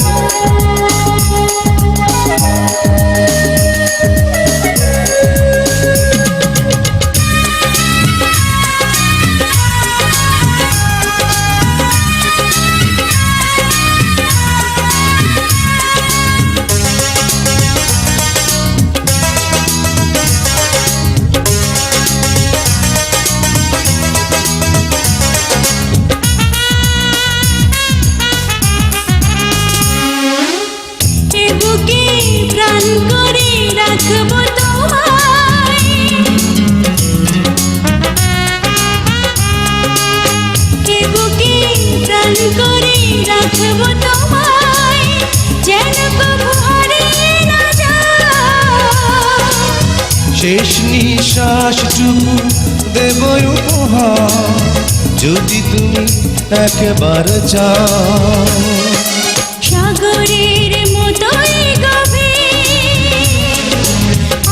Thank you. শেষ নিঃশ্বাসটুকু দেব উপহার যদি তুমি একবার চাও। সাগরের মতোই গভীর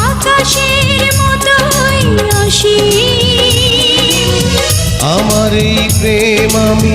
আকাশের মতোই আমার এই প্রেম আমি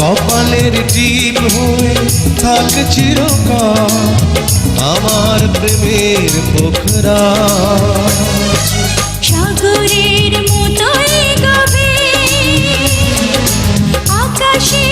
কপালের টিপ হয়ে থাক চিরকাল আমার প্রেমের পোখরা। সাগরের মতোই গভীর আকাশের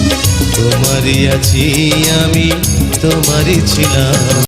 তোমারই আছি আমি তোমারই ছিলাম।